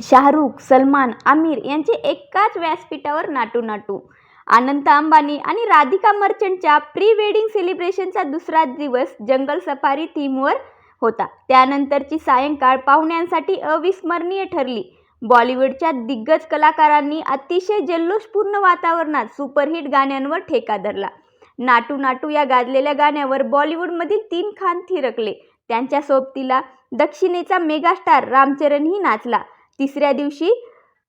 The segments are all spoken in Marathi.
शाहरुख सलमान आमिर यांचे एकाच व्यासपीठावर नाटू नाटू अनंत अंबानी आणि राधिका मर्चंटच्या प्री वेडिंग सेलिब्रेशनचा दुसरा दिवस जंगल सफारी थीमवर होता. त्यानंतरची सायंकाळ पाहुण्यांसाठी अविस्मरणीय ठरली. बॉलिवूडच्या दिग्गज कलाकारांनी अतिशय जल्लोषपूर्ण वातावरणात सुपरहिट गाण्यांवर ठेका धरला. नाटू नाटू या गाजलेल्या गाण्यावर बॉलिवूडमधील तीन खान थिरकले. त्यांच्या सोबतीला दक्षिणेचा मेगास्टार रामचरणही नाचला. तिसऱ्या दिवशी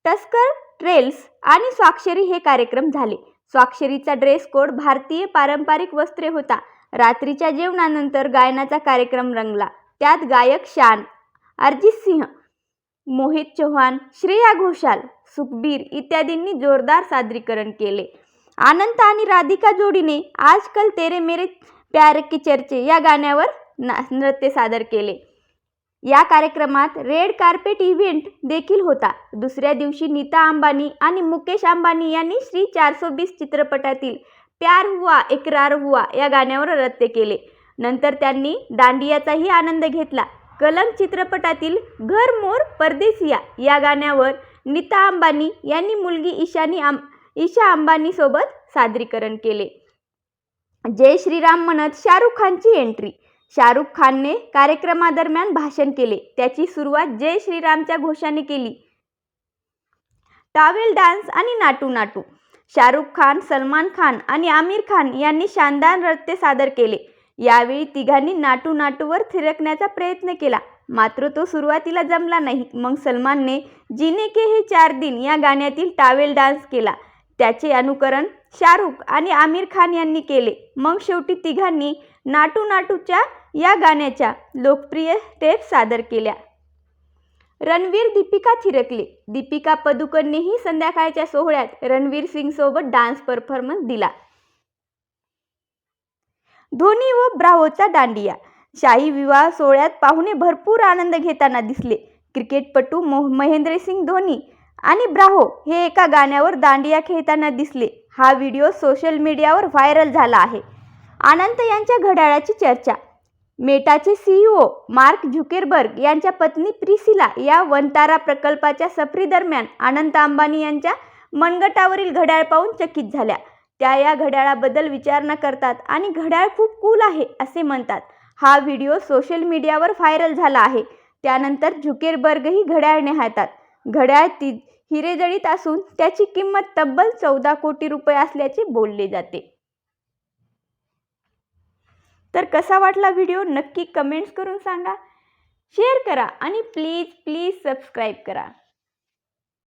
टस्कर ट्रेल्स आणि स्वाक्षरी हे कार्यक्रम झाले. स्वाक्षरीचा ड्रेस कोड भारतीय पारंपरिक वस्त्रे होता. रात्रीच्या जेवणानंतर गायनाचा कार्यक्रम रंगला. त्यात गायक शान अर्जित सिंह मोहित चौहान श्रेया घोषाल सुखबीर इत्यादींनी जोरदार सादरीकरण केले. आनंद आणि राधिका जोडीने आजकल तेरे मेरे प्यार की चर्चे या गाण्यावर ना नृत्य सादर केले. या कार्यक्रमात रेड कार्पेट इव्हेंट देखील होता. दुसऱ्या दिवशी नीता अंबानी आणि मुकेश अंबानी यांनी श्री चारसो बीस चित्रपटातील प्यार हुआ इकरार हुआ या गाण्यावर नृत्य केले. नंतर त्यांनी दांडियाचाही आनंद घेतला. कलंक चित्रपटातील घर मोर परदेसिया या गाण्यावर नीता अंबानी यांनी मुलगी ईशानी आम ईशा अंबानीसोबत सादरीकरण केले. जय श्रीराम म्हणत शाहरुख खानची एंट्री शाहरुख खानने कार्यक्रमादरम्यान भाषण केले. त्याची सुरुवात जय श्रीरामच्या घोषाने केली. टावेल डान्स आणि नाटू नाटू. शाहरुख खान सलमान खान आणि आमिर खान यांनी शानदार नृत्य सादर केले. यावेळी तिघांनी नाटू नाटूवर थिरकण्याचा प्रयत्न केला. मात्र तो सुरुवातीला जमला नाही. मग सलमानने जिने के हे चार दिन या गाण्यातील टावेल डान्स केला. त्याचे अनुकरण शाहरुख आणि आमिर खान यांनी केले. मग शेवटी तिघांनी नाटू नाटूच्या या गाण्याच्या लोकप्रिय स्टेप सादर केल्या. रणवीर दीपिका थिरकले. दीपिका पदुकोणनेही संध्याकाळच्या सोहळ्यात रणवीर सिंगसोबत डान्स परफॉर्मन्स दिला. धोनी व ब्रावोचा दांडिया. शाही विवाह सोहळ्यात पाहुणे भरपूर आनंद घेताना दिसले. क्रिकेटपटू मोह महेंद्रसिंग धोनी आणि ब्राहो हे एका गाण्यावर दांडिया खेळताना दिसले. हा व्हिडिओ सोशल मीडियावर व्हायरल झाला आहे. अनंत यांच्या घड्याळाची चर्चा. मेटाचे सीईओ मार्क झुकेरबर्ग यांच्या पत्नी प्रिसिला या वनतारा प्रकल्पाच्या सफरीदरम्यान अनंत अंबानी यांच्या मनगटावरील घड्याळ पाहून चकित झाल्या. त्या या घड्याळाबद्दल विचार न करतात आणि घड्याळ खूप कूल आहे असे म्हणतात. हा व्हिडिओ सोशल मीडियावर व्हायरल झाला आहे. त्यानंतर झुकेरबर्गही घड्याळ निहाळतात. घड्याळ ती हिरेजडित असून त्याची किंमत तब्बल चौदा कोटी रुपये असल्याचे बोलले जाते. तर कसा वाटला व्हिडिओ नक्की कमेंट्स करून सांगा. शेअर करा आणि प्लीज प्लीज सबस्क्राईब करा.